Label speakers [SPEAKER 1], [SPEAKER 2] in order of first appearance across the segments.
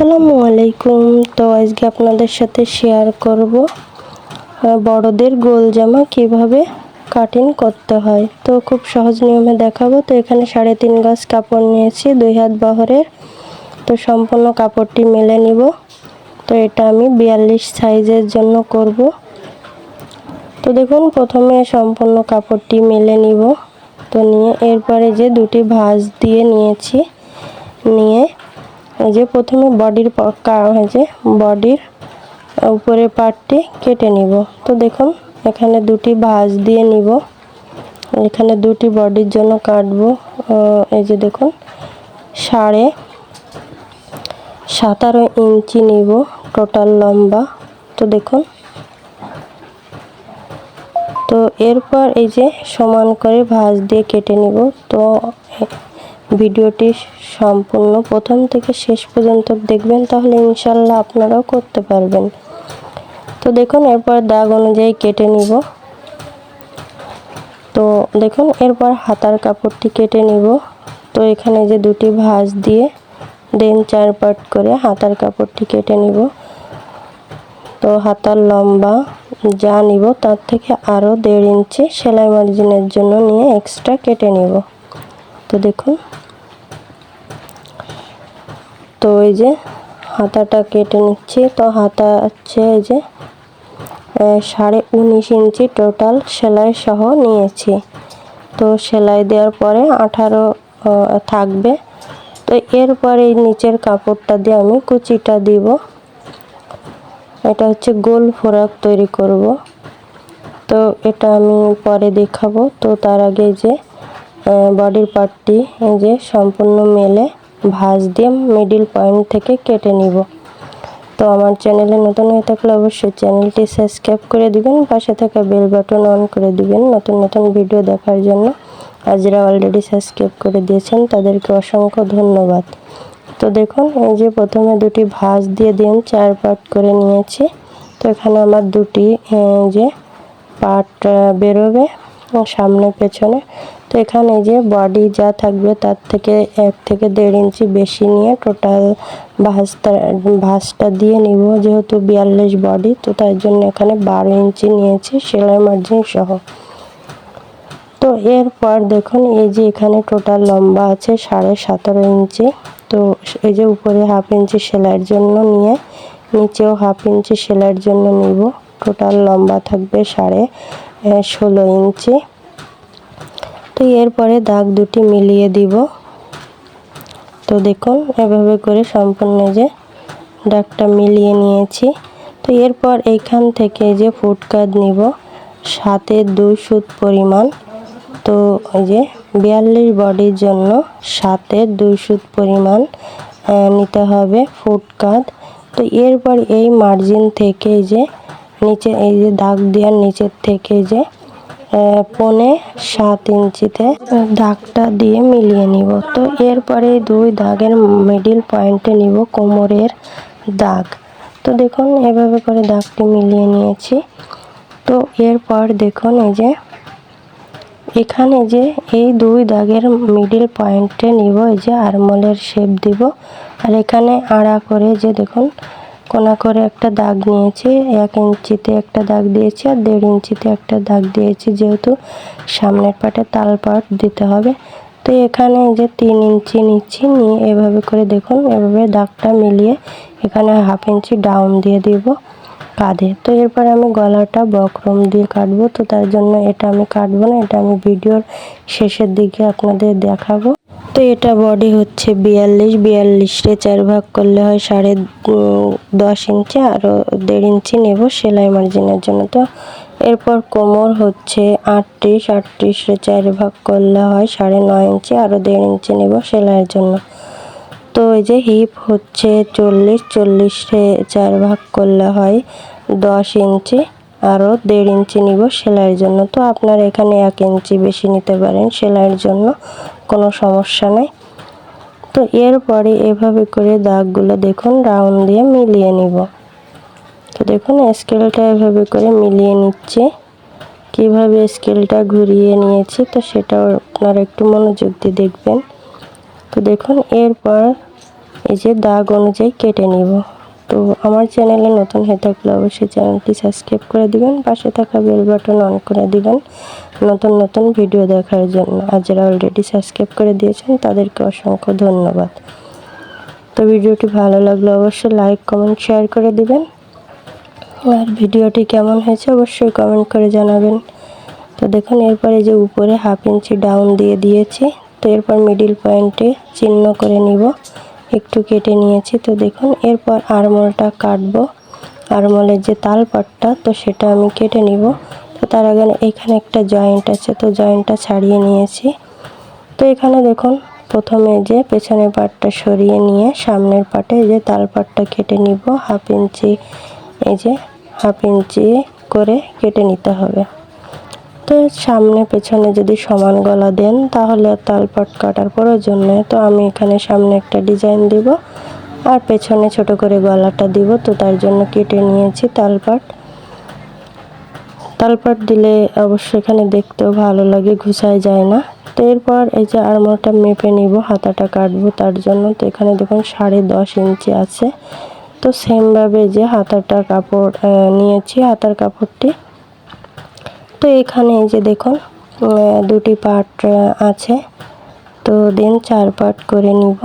[SPEAKER 1] আসসালামু আলাইকুম। তো আজকে আপনাদের সাথে শেয়ার করব বড়দের গোল জামা কীভাবে কাটিং করতে হয়। তো খুব সহজ নিয়মে দেখাবো। তো এখানে সাড়ে তিন গাছ কাপড় নিয়েছি, দুই হাত বহরের। তো সম্পূর্ণ কাপড়টি মেলে নিব। তো এটা আমি বিয়াল্লিশ সাইজের জন্য করব। তো দেখুন, প্রথমে সম্পূর্ণ কাপড়টি মেলে নিব। তো নিয়ে এরপরে যে দুটি ভাঁজ দিয়ে নিয়েছি, নিয়ে এই যে প্রথমে বডির হয়েছে বডির উপরের পার্টটি কেটে নিব। তো দেখুন, এখানে দুটি ভাঁজ দিয়ে নিব। এখানে দুটি বডির জন্য কাটবো। এই যে দেখুন, সাড়ে সাতারো ইঞ্চি নিব টোটাল লম্বা। তো দেখুন, তো এরপর এই যে সমান করে ভাঁজ দিয়ে কেটে নিব। তো ভিডিওটি সম্পূর্ণ প্রথম থেকে শেষ পর্যন্ত দেখবেন, তাহলে ইনশাল্লাহ আপনারাও করতে পারবেন। তো দেখুন, এরপর দাগ অনুযায়ী কেটে নিব। তো দেখুন, এরপর হাতার কাপড়টি কেটে নিব। তো এখানে যে দুটি ভাঁজ দিয়ে দেন চার পাট করে হাতার কাপড়টি কেটে নিব। তো হাতার লম্বা যা নিব, তার থেকে আরও দেড় ইঞ্চি সেলাই মার্জিনের জন্য নিয়ে এক্সট্রা কেটে নিব। তো দেখুন। তো এই যে হাতাটা কেটে নিচ্ছি। তো হাতা হচ্ছে এই যে সাড়ে উনিশ ইঞ্চি টোটাল সেলাই সহ নিয়েছি। তো সেলাই দেওয়ার পরে আঠারো থাকবে। তো এরপরে নিচের কাপড়টা দিয়ে আমি কুচিটা দিব। এটা হচ্ছে গোল ফোরাক তৈরি করব। তো এটা আমি পরে দেখাবো। তো তার আগে যে বডির পার্টটি যে সম্পূর্ণ মেলে ভাঁজ দিয়ে মিডিল পয়েন্ট থেকে কেটে নিব। তো আমার চ্যানেলে নতুন হয়ে থাকলে অবশ্যই চ্যানেলটি সাবস্ক্রাইব করে দিবেন, পাশে থাকা বেল বাটন অন করে দিবেন নতুন নতুন ভিডিও দেখার জন্য। আর যারা অলরেডি সাবস্ক্রাইব করে দিয়েছেন, তাদেরকে অসংখ্য ধন্যবাদ। তো দেখুন, এই যে প্রথমে দুটি ভাঁজ দিয়ে দিন, চার পার্ট করে নিয়েছি। তো এখানে আমার দুটি যে পার্ট বেরোবে, সামনে, পেছনে। তো এখানে যে বডি যা থাকবে তার থেকে এক থেকে দেড় ইঞ্চি বেশি নিয়ে টোটাল ভাঁজটা ভাঁজটা দিয়ে নিব যেহেতু বিয়াল্লিশ বডি তো তার জন্য এখানে বারো ইঞ্চি নিয়েছি সেলাই মার্জিন সহ। তো এরপর দেখুন এই যে এখানে টোটাল লম্বা আছে সাড়ে সতেরো ইঞ্চি। তো এই যে উপরে হাফ ইঞ্চি সেলাইয়ের জন্য নিয়ে নিচেও হাফ ইঞ্চি সেলাইয়ের জন্য নিব। টোটাল লম্বা থাকবে সাড়ে ষোলো ইঞ্চি। তো এরপরে দাগ দুটি মিলিয়ে দিব। তো দেখুন, এভাবে করে সম্পূর্ণ যে দাগটা মিলিয়ে নিয়েছি। তো এরপর এইখান থেকে যে ফুটকাত নিব, সাথে দুই সুত পরিমাণ। তো ওই যে বিয়াল্লিশ বডির জন্য সাথে দুই সুত পরিমাণ নিতে হবে ফুটকাত তো এরপর এই মার্জিন থেকে যে নিচে, এই যে দাগ দেওয়ার নিচের থেকে যে পৌনে সাত ইঞ্চিতে দাগটা দিয়ে মিলিয়ে নিব। তো এরপরে দুই দাগের মিডিল পয়েন্টে নিব কোমরের দাগ। তো দেখুন, এভাবে করে দাগটি মিলিয়ে নিয়েছি। তো এরপর দেখুন, এই যে এখানে যে এই দুই দাগের মিডিল পয়েন্টে নিব, এই যে আরমোলের শেপ দিব। আর এখানে আড়া করে যে দেখুন কোনা করে একটা দাগ নিয়েছি, এক ইঞ্চিতে একটা দাগ দিয়েছি আর দেড় ইঞ্চিতে একটা দাগ দিয়েছি যেহেতু সামনের পাটে তাল পাট দিতে হবে। তো এখানে যে তিন ইঞ্চি নিচ্ছি, নিয়ে এভাবে করে দেখুন, এভাবে দাগটা মিলিয়ে এখানে হাফ ইঞ্চি ডাউন দিয়ে দিব। কাঁধে তো এরপর আমি গলাটা বক্রম দিয়ে কাটবো। তো তার জন্য এটা আমি কাটবো না, এটা আমি ভিডিওর শেষের দিকে আপনাদের দেখাবো। তো এটা বডি হচ্ছে বিয়াল্লিশ। বিয়াল্লিশে চার ভাগ করলে হয় সাড়ে দশ ইঞ্চি আরও দেড় ইঞ্চি নেব সেলাই মার্জিনের জন্য। তো এরপর কোমর হচ্ছে আটত্রিশ। আটত্রিশে চার ভাগ করলে হয় সাড়ে নয় ইঞ্চি আরও দেড় ইঞ্চি নেব সেলাইয়ের জন্য। তো এই যে হিপ হচ্ছে চল্লিশ। চল্লিশে চার ভাগ করলে হয় দশ ইঞ্চি আরও দেড় ইঞ্চি নিব সেলাইয়ের জন্য। তো আপনার এখানে এক ইঞ্চি বেশি নিতে পারেন, সেলাইয়ের জন্য কোনো সমস্যা নেই। তো এরপরে এভাবে করে দাগগুলো দেখুন, রাউন্ড দিয়ে মিলিয়ে নিব। তো দেখুন, স্কেলটা এভাবে করে মিলিয়ে নিচ্ছে। কীভাবে স্কেলটা ঘুরিয়ে নিয়েছি, তো সেটাও আপনারা একটু মনোযোগ দিয়ে দেখবেন। তো দেখুন, এরপর এই যে দাগ অনুযায়ী কেটে নিব। তো আমার চ্যানেলে নতুন হয়ে থাকলে অবশ্যই চ্যানেলটি সাবস্ক্রাইব করে দিবেন, পাশে থাকা বেল বাটন অন করে দিবেন নতুন নতুন ভিডিও দেখার জন্য। আর যারা অলরেডি সাবস্ক্রাইব করে দিয়েছেন, তাদেরকে অসংখ্য ধন্যবাদ। তো ভিডিওটি ভালো লাগলে অবশ্যই লাইক কমেন্ট শেয়ার করে দিবেন। আর ভিডিওটি কেমন হয়েছে অবশ্যই কমেন্ট করে জানাবেন। তো দেখুন, এরপরে যে উপরে হাফ ইঞ্চি ডাউন দিয়ে দিয়েছি, তো এরপর মিডিল পয়েন্টে চিহ্ন করে নিব। একটু কেটে নিয়েছি। তো দেখুন, এরপর আরমোলটা কাটবো। আরমোলের যে তালপাটটা, তো সেটা আমি কেটে নিব। তো তার আগে এখানে একটা জয়েন্ট আছে, তো জয়েন্টটা ছাড়িয়ে নিয়েছি। তো এখানে দেখুন, প্রথমে যে পেছনের পাটটা সরিয়ে নিয়ে সামনের পাটে যে তালপাটটা কেটে নিব, হাফ ইঞ্চি, এই যে হাফ ইঞ্চি করে কেটে নিতে হবে। তো সামনে, পেছনে যদি সমান গলা দেন, তাহলে তালপাট কাটার প্রয়োজন নেই। তো আমি এখানে সামনে একটা ডিজাইন দিব, আর পেছনে ছোট করে গলাটা দিব। তো তার জন্য কেটে নিয়েছি তালপাট তালপাট দিলে অবশ্য এখানে দেখতেও ভালো লাগে ঘুষায় যায় না। তো এরপর এই যে আরমোটা মেপে নিব, হাতাটা কাটবো তার জন্য। তো এখানে দেখুন, সাড়ে দশ ইঞ্চি আছে। তো সেমভাবে যে হাতাটা কাপড় নিয়েছি, হাতার কাপড়টি। তো এখানে এই যে দেখুন দুটি পার্ট আছে। তো দেন চার পার্ট করে নিব।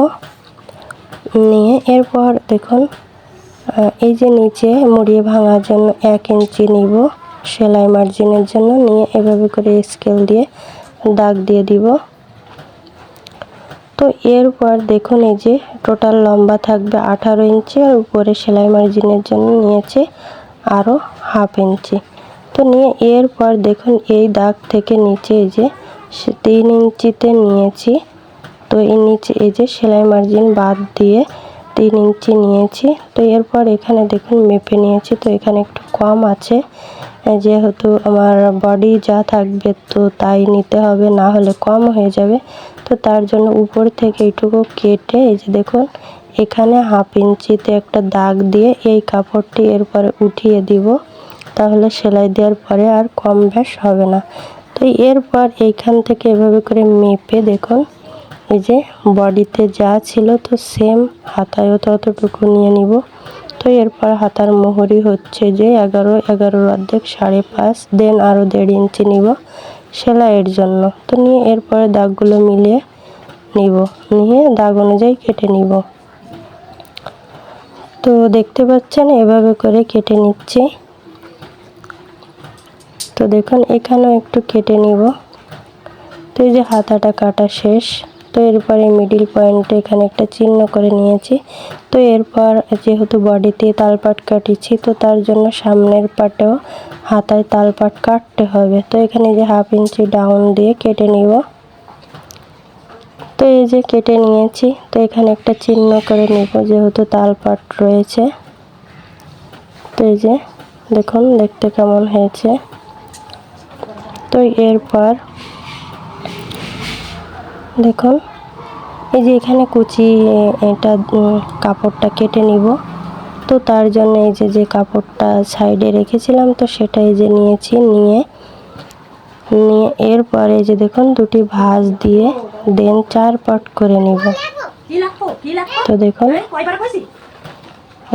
[SPEAKER 1] নিয়ে এরপর দেখুন এই যে নিচে মুড়িয়ে ভাঙার জন্য এক ইঞ্চি নিব, সেলাই মার্জিনের জন্য। নিয়ে এভাবে করে স্কেল দিয়ে দাগ দিয়ে দিব। তো এরপর দেখুন, এই যে টোটাল লম্বা থাকবে আঠারো ইঞ্চি আর উপরে সেলাই মার্জিনের জন্য নিয়েছে আরও হাফ ইঞ্চি। তো নিয়ে এরপর দেখুন এই দাগ থেকে নিচে এই যে তিন ইঞ্চিতে নিয়েছি। তো এই নিচে এই যে সেলাই মার্জিন বাদ দিয়ে তিন ইঞ্চি নিয়েছি। তো এরপর এখানে দেখুন মেপে নিয়েছি। তো এখানে একটু কম আছে। যেহেতু আমার বডি যা থাকবে তো তাই নিতে হবে, না হলে কম হয়ে যাবে। তো তার জন্য উপর থেকে এইটুকু কেটে এই যে দেখুন, এখানে হাফ ইঞ্চিতে একটা দাগ দিয়ে এই কাপড়টি এরপরে উঠিয়ে দিব। তাহলে সেলাই দেওয়ার পরে আর কম ব্যাস হবে না। তো এরপর এইখান থেকে এভাবে করে মেপে দেখুন, এই যে বডিতে যা ছিল তো সেম, হাতায়ও ততটুকু নিয়ে নিব। তো এরপর হাতার মোহরি হচ্ছে যে এগারো, এগারোর অর্ধেক সাড়ে পাঁচ, দেন আরও দেড় ইঞ্চি নিব সেলাইয়ের জন্য। তো নিয়ে এরপরে দাগগুলো মিলিয়ে নিব, নিয়ে দাগ অনুযায়ী কেটে নিব। তো দেখতে পাচ্ছেন এভাবে করে কেটে নিচ্ছি। তো দেখুন, এখানেও একটু কেটে নিব। তো এই যে হাতাটা কাটা শেষ, তো এরপরে মিডিল পয়েন্টে এখানে একটা চিহ্ন করে নিয়েছি। তো এরপর যেহেতু বডিতে তালপাট কাটিছি তো তার জন্য সামনের পাটেও হাতায় তালপাট কাটতে হবে। তো এখানে যে হাফ ইঞ্চি ডাউন দিয়ে কেটে নিব। তো এই যে কেটে নিয়েছি, তো এখানে একটা চিহ্ন করে নিব, যেহেতু তালপাট রয়েছে। তো এই যে দেখুন, দেখতে কেমন হয়েছে। তো এরপর দেখুন এই যে এখানে কুচি এটা কাপড়টা কেটে নিব। তো তার জন্য এই যে যে কাপড়টা সাইডে রেখেছিলাম তো সেটাই যে নিয়েছি নিয়ে নিয়ে এরপরে যে দেখুন দুটি ভাঁজ দিয়ে দেন চার পাট করে নিব। তো দেখুন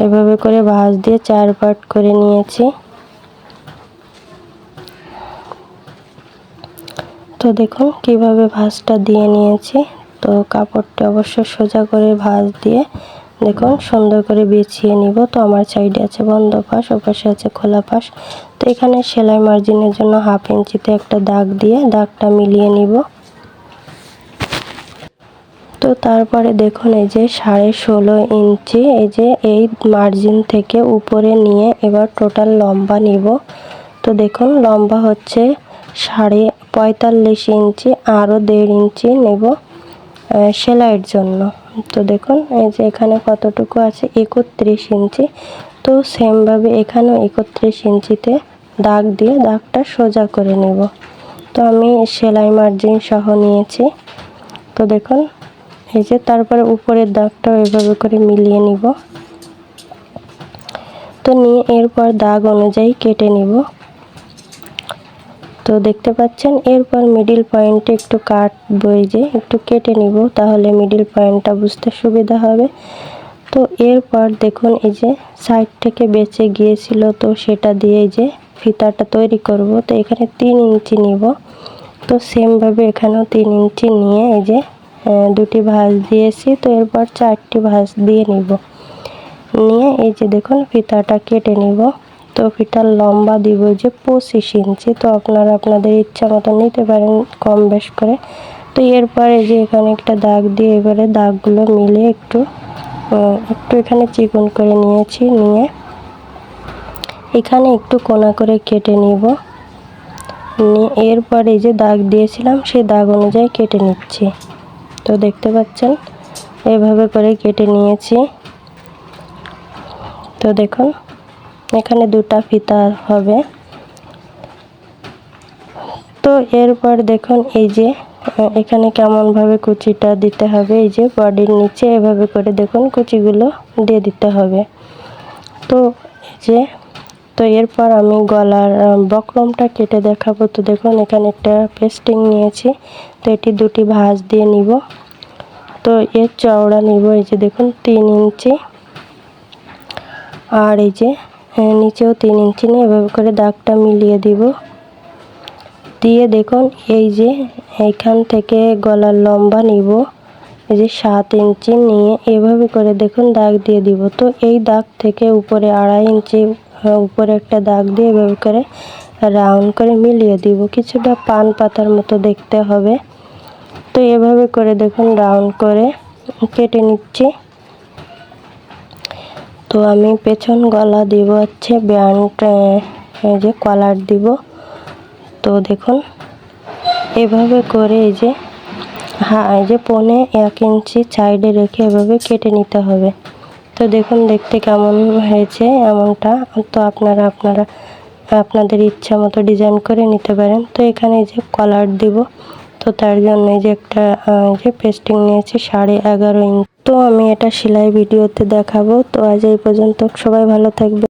[SPEAKER 1] এভাবে করে ভাঁজ দিয়ে চার পাট করে নিয়েছি। তো দেখুন কীভাবে ভাঁজটা দিয়ে নিয়েছি। তো কাপড়টা অবশ্য সোজা করে ভাঁজ দিয়ে দেখুন সুন্দর করে বিছিয়ে নিব। তো আমার সাইডে আছে বন্ধ পাশ, ওপাশে আছে খোলা পাশ। তো এখানে সেলাই মার্জিনের জন্য হাফ ইঞ্চিতে একটা দাগ দিয়ে দাগটা মিলিয়ে নিব। তো তারপরে দেখুন এই যে সাড়ে ষোলো ইঞ্চি, এই যে এই মার্জিন থেকে উপরে নিয়ে এবার টোটাল লম্বা নিব। তো দেখুন লম্বা হচ্ছে সাড়ে পঁয়তাল্লিশ ইঞ্চি আরও দেড় ইঞ্চি নেব সেলাইয়ের জন্য। তো দেখুন, এই যে এখানে কতটুকু আছে? একত্রিশ ইঞ্চি। তো সেমভাবে এখানেও একত্রিশ ইঞ্চিতে দাগ দিয়ে দাগটা সোজা করে নেব। তো আমি সেলাই মার্জিন সহ নিয়েছি। তো দেখুন, এই যে তারপরে উপরের দাগটাও এভাবে করে মিলিয়ে নিব। তো নিয়ে এরপর দাগ অনুযায়ী কেটে নিব। তো দেখতে পাচ্ছেন, এরপর মিডিল পয়েন্টে একটু কাট বই যে, একটু কেটে নিব, তাহলে মিডিল পয়েন্টটা বুঝতে সুবিধা হবে। তো এরপর দেখুন, এই যে সাইড থেকে বেঁচে গিয়েছিল, তো সেটা দিয়ে যে ফিতাটা তৈরি করব। তো এখানে তিন ইঞ্চি নিব। তো সেমভাবে এখানেও তিন ইঞ্চি নিয়ে এই যে দুটি ভাঁজ দিয়েছি। তো এরপর চারটি ভাঁজ দিয়ে নিব। নিয়ে এই যে দেখুন, ফিতাটা কেটে নিব। তো ফিতার লম্বা দিব যে পঁচিশ ইঞ্চি। তো আপনারা আপনাদের ইচ্ছা মতো নিতে পারেন কম বেশ করে। তো এরপরে যে এখানে একটা দাগ দিয়ে এবারে দাগগুলো মিলে একটু একটু এখানে চিকন করে নিয়েছি, নিয়ে এখানে একটু কোনা করে কেটে নিব। নিয়ে এরপর যে দাগ দিয়েছিলাম, সেই দাগ অনুযায়ী কেটে নিচ্ছি। তো দেখতে পাচ্ছেন, এভাবে করে কেটে নিয়েছি। তো দেখুন এখানে দুটা ফিতা হবে। তো এরপর দেখুন এই যে, এখানে কেমনভাবে কুচিটা দিতে হবে, এই যে বডির নিচে এভাবে করে দেখুন কুচিগুলো দিয়ে দিতে হবে। তো যে, তো এরপর আমি গলার বক্রমটা কেটে দেখাবো। তো দেখুন এখানে একটা পেস্টিং নিয়েছি, তো এটি দুটি ভাঁজ দিয়ে নিব। তো এর চওড়া নিব, এই যে দেখুন তিন ইঞ্চি। আর এই যে নিচেও তিন ইঞ্চি নিয়ে এভাবে করে দাগটা মিলিয়ে দিব। দিয়ে দেখুন, এই যে এইখান থেকে গলার লম্বা নিব। এই যে সাত ইঞ্চি নিয়ে এভাবে করে দেখুন দাগ দিয়ে দিব। তো এই দাগ থেকে উপরে আড়াই ইঞ্চি উপরে একটা দাগ দিয়ে এভাবে করে রাউন্ড করে মিলিয়ে দিব। কিছুটা পান পাতার মতো দেখতে হবে। তো এভাবে করে দেখুন, রাউন্ড করে কেটে নিচ্ছি। তো আমি পেছন গলা দিব হচ্ছে ব্যান্ড এই যে কলার দিব। তো দেখুন, এভাবে করে এই যে হ্যাঁ এই যে পনে এক ইঞ্চি সাইডে রেখে এভাবে কেটে নিতে হবে। তো দেখুন, দেখতে কেমন হয়েছে এমনটা। তো আপনারা আপনারা, আপনাদের ইচ্ছা মতো ডিজাইন করে নিতে পারেন। তো এখানে যে কলার দিব। তো তার জন্য যে একটা যে পেস্টিং নিয়েছি সাড়ে এগারো ইঞ্চ। তো আমি এটা সেলাই ভিডিওতে দেখাবো। তো আজ এই পর্যন্ত সবাই ভালো থাকবে।